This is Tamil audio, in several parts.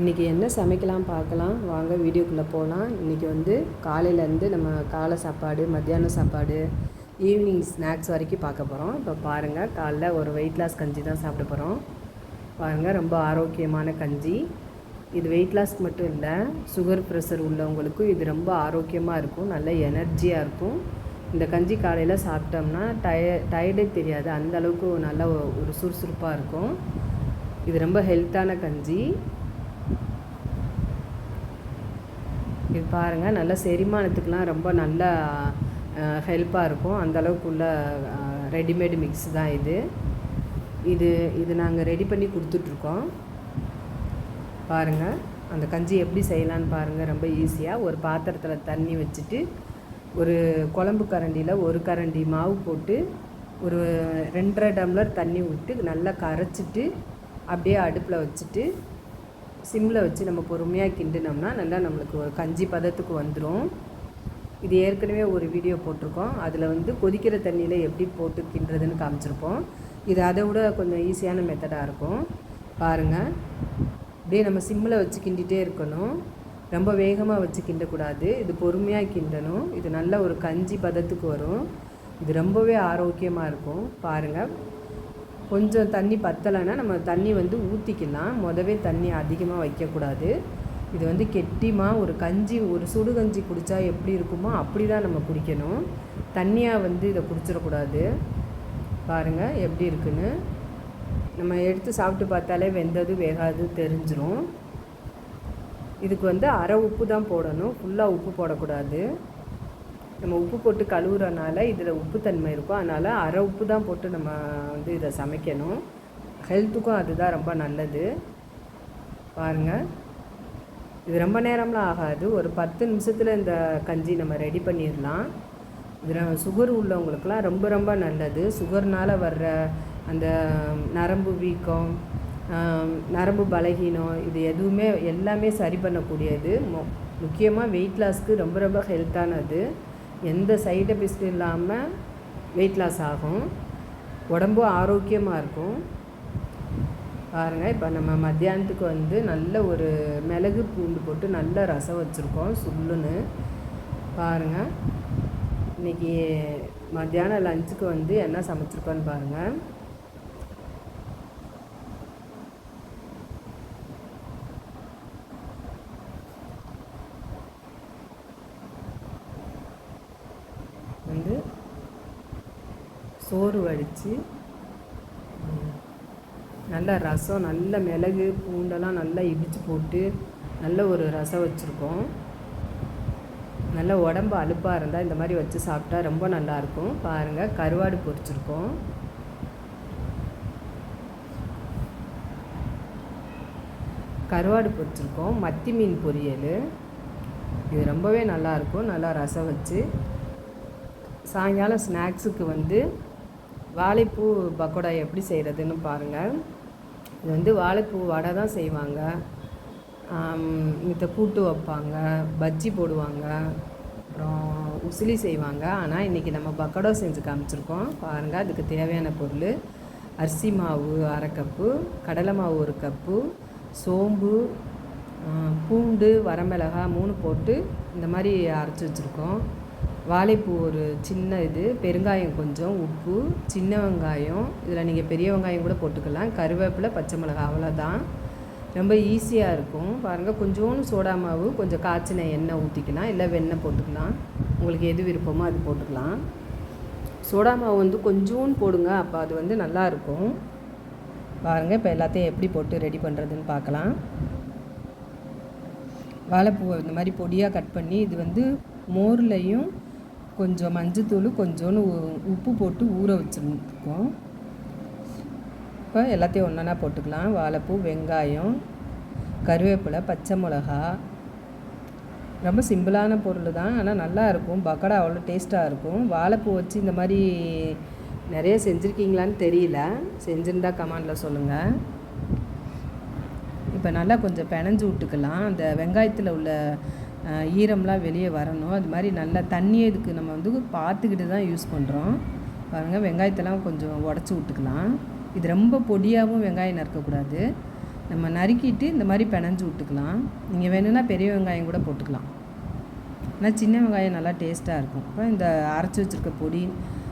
இன்றைக்கி என்ன சமைக்கலாம் பார்க்கலாம். வாங்க வீடியோக்குள்ளே போகலாம் இன்றைக்கி வந்து காலையிலேருந்து நம்ம காலை சாப்பாடு மத்தியான சாப்பாடு ஈவினிங் ஸ்நாக்ஸ் வரைக்கும் பார்க்க போகிறோம் இப்போ பாருங்கள் காலைல ஒரு வெயிட் லாஸ் கஞ்சி தான் சாப்பிட போகிறோம் பாருங்கள் ரொம்ப ஆரோக்கியமான கஞ்சி. இது வெயிட் லாஸ்க்கு மட்டும் இல்லை சுகர் ப்ரெஷர் உள்ளவங்களுக்கும் இது ரொம்ப ஆரோக்கியமாக இருக்கும். நல்ல எனர்ஜியாக இருக்கும். இந்த கஞ்சி காலையில் சாப்பிட்டோம்னா டய டயர்டே தெரியாது. அந்த அளவுக்கு நல்ல ஒரு சுறுசுறுப்பாக இருக்கும். இது ரொம்ப ஹெல்த்தான கஞ்சி. இது பாருங்கள் நல்ல செரிமானத்துக்கெலாம் ரொம்ப நல்ல ஹெல்ப்பாக இருக்கும். அந்த உள்ள ரெடிமேடு மிக்ஸ் தான் இது. இது இது நாங்கள் ரெடி பண்ணி கொடுத்துட்ருக்கோம். பாருங்கள் அந்த கஞ்சி எப்படி செய்யலான்னு பாருங்கள் ரொம்ப ஈஸியாக ஒரு பாத்திரத்தில் தண்ணி வச்சுட்டு ஒரு குழம்பு கரண்டியில் ஒரு கரண்டி மாவு போட்டு ஒரு ரெண்டரை டம்ளர் தண்ணி விட்டு நல்லா கரைச்சிட்டு அப்படியே அடுப்பில் வச்சுட்டு சிம்மில் வச்சு நம்ம பொறுமையாக கிண்டினோம்னா நல்லா நம்மளுக்கு ஒரு கஞ்சி பதத்துக்கு வந்துடும் இது ஏற்கனவே ஒரு வீடியோ போட்டிருக்கோம். அதில் வந்து கொதிக்கிற தண்ணியில் எப்படி போட்டு கிண்டுறதுன்னு காமிச்சிருப்போம். இது அதை விட கொஞ்சம் ஈஸியான மெத்தடாக இருக்கும். பாருங்கள் அப்படியே நம்ம சிம்மில் வச்சு கிண்டிகிட்டே இருக்கணும். ரொம்ப வேகமாக வச்சு கிண்டக்கூடாது. இது பொறுமையாக கிண்டணும். இது நல்ல ஒரு கஞ்சி பதத்துக்கு வரும். இது ரொம்பவே ஆரோக்கியமாக இருக்கும். பாருங்கள் கொஞ்சம் தண்ணி பத்தலைன்னா நம்ம தண்ணி வந்து ஊற்றிக்கலாம் மொதவே தண்ணி அதிகமாக வைக்கக்கூடாது. இது வந்து கெட்டிமாக ஒரு கஞ்சி ஒரு சுடு கஞ்சி குடித்தா எப்படி இருக்குமோ அப்படி தான் நம்ம குடிக்கணும். தண்ணியாக வந்து இதை குடிச்சிடக்கூடாது. பாருங்கள் எப்படி இருக்குன்னு. நம்ம எடுத்து சாப்பிட்டு பார்த்தாலே வெந்தது வேகாது தெரிஞ்சிரும். இதுக்கு வந்து அரை உப்பு தான் போடணும். ஃபுல்லாக உப்பு போடக்கூடாது. நம்ம உப்பு போட்டு கழுவுறனால இதில் உப்புத்தன்மை இருக்கும். அதனால் அரை உப்பு தான் போட்டு நம்ம வந்து இதை சமைக்கணும். ஹெல்த்துக்கும் அதுதான் ரொம்ப நல்லது. பாருங்கள் இது ரொம்ப நேரம்லாம் ஆகாது. ஒரு பத்து நிமிஷத்தில் இந்த கஞ்சி நம்ம ரெடி பண்ணிடலாம். இதில் சுகர் உள்ளவங்களுக்கெல்லாம் ரொம்ப ரொம்ப நல்லது. சுகர்னால் வர்ற அந்த நரம்பு வீக்கம் நரம்பு பலகீனம் இது எதுவுமே எல்லாமே சரி பண்ணக்கூடியது. முக்கியமாக வெயிட் லாஸ்க்கு ரொம்ப ரொம்ப ஹெல்த்தானது எந்த சைடு எஃபெக்ட்ஸும் இல்லாமல் வெயிட் லாஸ் ஆகும். உடம்பும் ஆரோக்கியமாக இருக்கும். பாருங்கள் இப்போ நம்ம மத்தியானத்துக்கு வந்து நல்ல ஒரு மிளகு பூண்டு போட்டு நல்ல ரசம் வச்சுருக்கோம் சுல்லுன்னு. பாருங்கள் இன்றைக்கி மத்தியானம் லஞ்சுக்கு வந்து என்ன சமைச்சிருக்கோன்னு பாருங்கள் வந்து சோறு வடித்து நல்ல ரசம் நல்ல மிளகு பூண்டெல்லாம் நல்லா இடித்து போட்டு நல்ல ஒரு ரசம் வச்சுருக்கோம். நல்ல உடம்பு அலுப்பாக இருந்தால் இந்த மாதிரி வச்சு சாப்பிட்டா ரொம்ப நல்லாயிருக்கும் பாருங்கள் கருவாடு பொரிச்சிருக்கோம். கருவாடு பொரிச்சிருக்கோம். மத்தி மீன் பொரியல். இது ரொம்பவே நல்லாயிருக்கும் நல்லா ரசம் வச்சு. சாயங்காலம் ஸ்நாக்ஸுக்கு வந்து வாழைப்பூ பக்கோடா எப்படி செய்கிறதுன்னு பாருங்கள் இது வந்து வாழைப்பூ வடை தான் செய்வாங்க. மித்த கூட்டு வைப்பாங்க பஜ்ஜி போடுவாங்க அப்புறம் உசிலி செய்வாங்க. ஆனால் இன்றைக்கி நம்ம பக்கோடா செஞ்சு காமிச்சிருக்கோம். பாருங்கள் அதுக்கு தேவையான பொருள் அரிசி மாவு அரை கப்பு கடலை மாவு ஒரு கப்பு சோம்பு பூண்டு வரமிளகாய் மூணு போட்டு இந்த மாதிரி அரைச்சி வச்சுருக்கோம். வாழைப்பூ ஒரு சின்ன இது பெருங்காயம் கொஞ்சம் உப்பு சின்ன வெங்காயம். இதில் நீங்கள் பெரிய வெங்காயம் கூட போட்டுக்கலாம். கருவேப்பிலை பச்சை மிளகாய் அவ்வளோதான். ரொம்ப ஈஸியாக இருக்கும். பாருங்கள் கொஞ்சோண்டு சோடா மாவு கொஞ்சம் காய்ச்சின எண்ணெய் ஊற்றிக்கலாம் இல்லை வெண்ணெய் போட்டுக்கலாம். உங்களுக்கு எது விருப்பமோ அது போட்டுக்கலாம். சோடா மாவு வந்து கொஞ்சோண்டு போடுங்க. அப்போ அது வந்து நல்லாயிருக்கும் பாருங்கள் இப்போ எல்லாத்தையும் எப்படி போட்டு ரெடி பண்ணுறதுன்னு பார்க்கலாம். வாழைப்பூவை இந்த மாதிரி பொடியாக கட் பண்ணி இது வந்து மோர்லையும் கொஞ்சம் மஞ்சத்தூள் கொஞ்சோன்னு உப்பு போட்டு ஊற வச்சுருக்கோம். இப்போ எல்லாத்தையும் ஒன்றா போட்டுக்கலாம். வாழைப்பூ வெங்காயம் கருவேப்பிலை பச்சை மிளகா. ரொம்ப சிம்பிளான பொருள் தான். ஆனால் நல்லா இருக்கும். பக்கடா அவ்வளோ டேஸ்ட்டாக இருக்கும். வாழைப்பூ வச்சு இந்த மாதிரி நிறைய செஞ்சுருக்கீங்களான்னு தெரியல. செஞ்சுருந்தா கமாண்டில் சொல்லுங்கள் இப்போ நல்லா கொஞ்சம் பிணைஞ்சு விட்டுக்கலாம். அந்த வெங்காயத்தில் உள்ள ஈரம்லாம் வெளியே வரணும். அது மாதிரி நல்லா தண்ணியை இதுக்கு நம்ம வந்து பார்த்துக்கிட்டு தான் யூஸ் பண்ணுறோம் பாருங்கள் வெங்காயத்தெல்லாம் கொஞ்சம் உடச்சி விட்டுக்கலாம். இது ரொம்ப பொடியாகவும் வெங்காயம் நறுக்கக்கூடாது. நம்ம நறுக்கிட்டு இந்த மாதிரி பிணைஞ்சு விட்டுக்கலாம். நீங்கள் வேணும்னா பெரிய வெங்காயம் கூட போட்டுக்கலாம். ஆனால் சின்ன வெங்காயம் நல்லா டேஸ்ட்டாக இருக்கும். இப்போ இந்த அரைச்சி வச்சுருக்க பொடி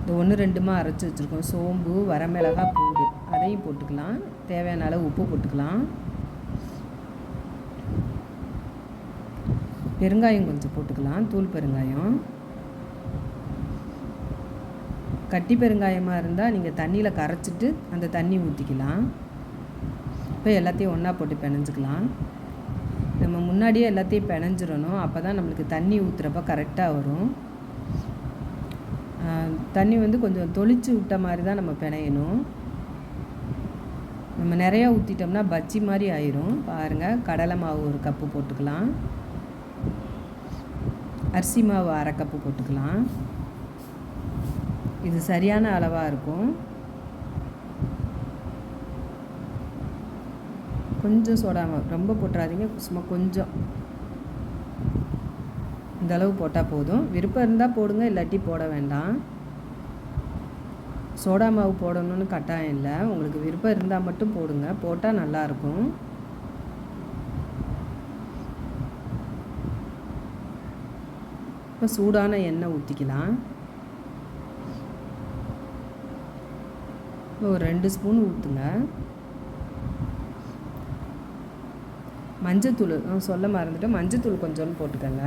இந்த ஒன்று ரெண்டுமா அரைச்சி வச்சுருக்கோம். சோம்பு வரமிளகா பூண்டு அதையும் போட்டுக்கலாம். தேவையான அளவு உப்பு போட்டுக்கலாம். பெருங்காயம் கொஞ்சம் போட்டுக்கலாம். தூள் பெருங்காயம். கட்டி பெருங்காயமாக இருந்தால் நீங்கள் தண்ணியில் கரைச்சிட்டு அந்த தண்ணி ஊற்றிக்கலாம் இப்போ எல்லாத்தையும் ஒன்றா போட்டு பிணைஞ்சிக்கலாம். நம்ம முன்னாடியே எல்லாத்தையும் பிணைஞ்சிடணும். அப்போ தான் நம்மளுக்கு தண்ணி ஊற்றுறப்ப கரெக்டாக வரும். தண்ணி வந்து கொஞ்சம் தொளிச்சு விட்ட மாதிரி தான் நம்ம பிணையணும். நம்ம நிறையா ஊற்றிட்டோம்னா பச்சி மாதிரி ஆயிரும். பாருங்கள் கடலை மாவு ஒரு கப்பு போட்டுக்கலாம். அரிசி மாவு அரை கப்பு போட்டுக்கலாம். இது சரியான அளவாக இருக்கும். கொஞ்சம் சோடா மாவு ரொம்ப போட்டுறாதீங்க சும்மா கொஞ்சம். இந்த அளவு போட்டால் போதும். விருப்பம் இருந்தால் போடுங்க இல்லாட்டி போட வேண்டாம். சோடா மாவு போடணும்னு கட்டாயம் இல்லை. உங்களுக்கு விருப்பம் இருந்தால் மட்டும் போடுங்க. போட்டால் நல்லாயிருக்கும் பக்கம் சூடான எண்ணெய் ஊற்றிக்கலாம் ஒரு ரெண்டு ஸ்பூன் ஊற்றுங்க மஞ்சத்தூள் சொல்ல மறந்துட்டு மஞ்சத்தூள் கொஞ்சோன்னு போட்டுக்கோங்க.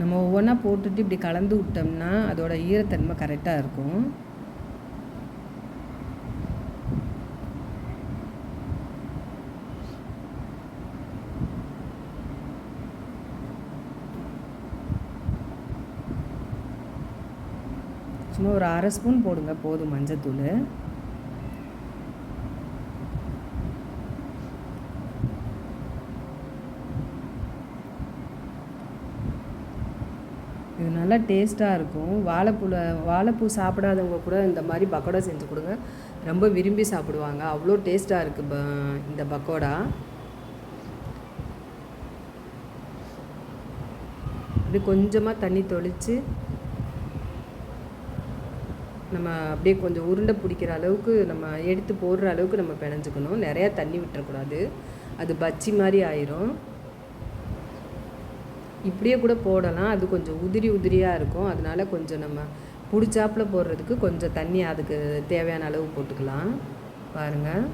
நம்ம ஒவ்வொன்றா போட்டுட்டு இப்படி கலந்து விட்டோம்னா அதோட ஈரத்தன்மை கரெக்டாக இருக்கும் சும்மா ஒரு அரை ஸ்பூன் போடுங்க போதும் மஞ்சத்தூள். இது நல்லா டேஸ்ட்டாக இருக்கும். வாழைப்பூல வாழைப்பூ சாப்பிடாதவங்க கூட இந்த மாதிரி பக்கோடா செஞ்சு கொடுங்க. ரொம்ப விரும்பி சாப்பிடுவாங்க. அவ்வளோ டேஸ்ட்டாக இருக்குது ப இந்த பக்கோடா. இது கொஞ்சமாக தண்ணி தொளித்து நம்ம அப்படியே கொஞ்சம் உருண்டை பிடிக்கிற அளவுக்கு நம்ம எடுத்து போடுற அளவுக்கு நம்ம பிணைஞ்சுக்கணும். நிறையா தண்ணி விட்டுறக்கூடாது. அது பச்சி மாதிரி ஆயிரும். இப்படியே கூட போடலாம். அது கொஞ்சம் உதிரி உதிரியாக இருக்கும். அதனால கொஞ்சம் நம்ம பிடிச்சாப்பில் போடுறதுக்கு கொஞ்சம் தண்ணி அதுக்கு தேவையான அளவு போட்டுக்கலாம். பாருங்கள்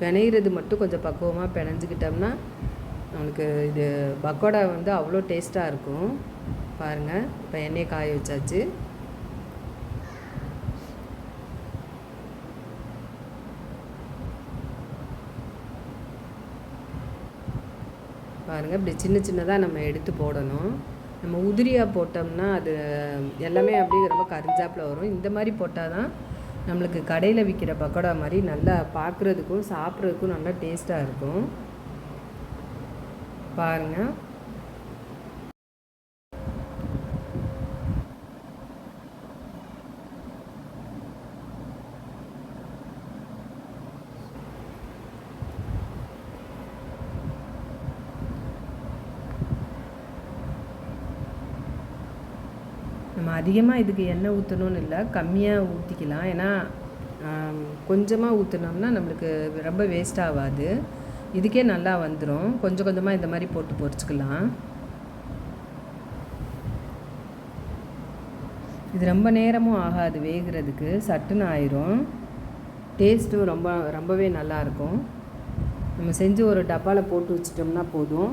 பிணையிறது மட்டும் கொஞ்சம் பக்குவமாக பிணைஞ்சிக்கிட்டோம்னா நம்மளுக்கு இது பக்கோடா வந்து அவ்வளோ டேஸ்ட்டாக இருக்கும். பாருங்கள் இப்போ எண்ணெயை காய வச்சாச்சு. பாருங்கள் இப்படி சின்ன சின்னதாக நம்ம எடுத்து போடணும். நம்ம உதிரியாக போட்டோம்னா அது எல்லாமே அப்படியே ரொம்ப கரிஞ்சாப்பில் வரும். இந்த மாதிரி போட்டால் தான் நம்மளுக்கு கடையில் விற்கிற பக்கோடா மாதிரி நல்லா பார்க்குறதுக்கும் சாப்பிட்றதுக்கும் நல்லா டேஸ்ட்டாக இருக்கும். பாருங்கள் நம்ம அதிகமாக இதுக்கு எண்ணெய் ஊற்றணும்னு இல்லை கம்மியாக ஊற்றிக்கலாம் ஏன்னா கொஞ்சமாக ஊற்றினோம்னா நம்மளுக்கு ரொம்ப வேஸ்ட் ஆகாது. இதுக்கே நல்லா வந்துடும் கொஞ்சம் கொஞ்சமாக இந்த மாதிரி போட்டு பொறிச்சிக்கலாம் இது ரொம்ப நேரமும் ஆகாது வேகிறதுக்கு. சட்டுன்னு ஆயிரும். டேஸ்ட்டும் ரொம்ப ரொம்பவே நல்லாயிருக்கும் நம்ம செஞ்சு ஒரு டப்பாவில் போட்டு வச்சிட்டோம்னா போதும்.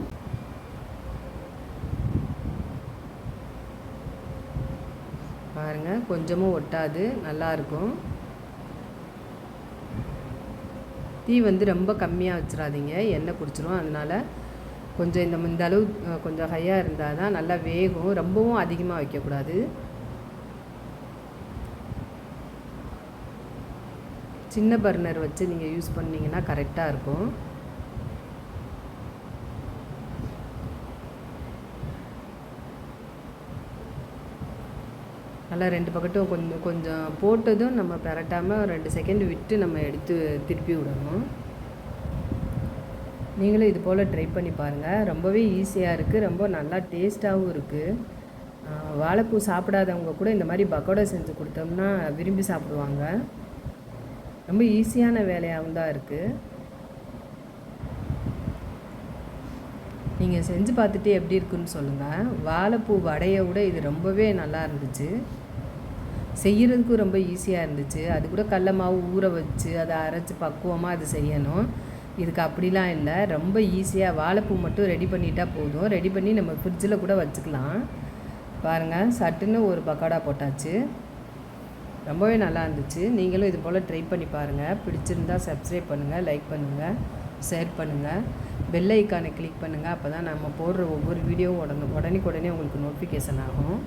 பாருங்கள் கொஞ்சமும் ஒட்டாது நல்லாயிருக்கும் தீ வந்து ரொம்ப கம்மியாக வச்சிடாதீங்க எண்ணெய் குடிச்சிரும் அதனால் கொஞ்சம் இந்த இந்த அளவு கொஞ்சம் ஹையாக இருந்தால் தான் நல்லா வேகும் ரொம்பவும் அதிகமாக வைக்கக்கூடாது. சின்ன பர்னர் வச்சு நீங்கள் யூஸ் பண்ணிங்கன்னா கரெக்டாக இருக்கும். நல்லா ரெண்டு பக்கட்டும் கொஞ்சம் கொஞ்சம் போட்டதும் நம்ம பரட்டாமல் ரெண்டு செகண்ட் விட்டு நம்ம எடுத்து திருப்பி விடணும். நீங்களும் இது போல் ட்ரை பண்ணி பாருங்கள் ரொம்பவே ஈஸியாக இருக்குது ரொம்ப நல்லா டேஸ்ட்டாகவும் இருக்குது வாழைப்பூ சாப்பிடாதவங்க கூட இந்த மாதிரி பக்கோடா செஞ்சு கொடுத்தோம்னா விரும்பி சாப்பிடுவாங்க. ரொம்ப ஈஸியான வேலையாகவும் தான் இருக்குது நீங்கள் செஞ்சு பார்த்துட்டு எப்படி இருக்குன்னு சொல்லுங்கள் வாழைப்பூ வடையை விட இது ரொம்பவே நல்லா இருந்துச்சு. செய்கிறதுக்கும் ரொம்ப ஈஸியாக இருந்துச்சு. அது கூட கடல மாவு ஊற வச்சு அதை அரைச்சி பக்குவமாக அது செய்யணும். இதுக்கு அப்படிலாம் இல்லை. ரொம்ப ஈஸியாக வாழைப்பூ மட்டும் ரெடி பண்ணிட்டா போதும். ரெடி பண்ணி நம்ம ஃப்ரிட்ஜில் கூட வச்சுக்கலாம். பாருங்கள் சட்டுன்னு ஒரு பக்கோடா போட்டாச்சு. ரொம்பவே நல்லா இருந்துச்சு. நீங்களும் இது போல் ட்ரை பண்ணி பாருங்கள் பிடிச்சிருந்தா சப்ஸ்கிரைப் பண்ணுங்கள் லைக் பண்ணுங்கள் ஷேர் பண்ணுங்கள் பெல் ஐக்கானை கிளிக் பண்ணுங்கள் அப்போ தான் நம்ம போடுற ஒவ்வொரு வீடியோவும் உடனே உடனே உங்களுக்கு நோட்டிஃபிகேஷன் ஆகும்.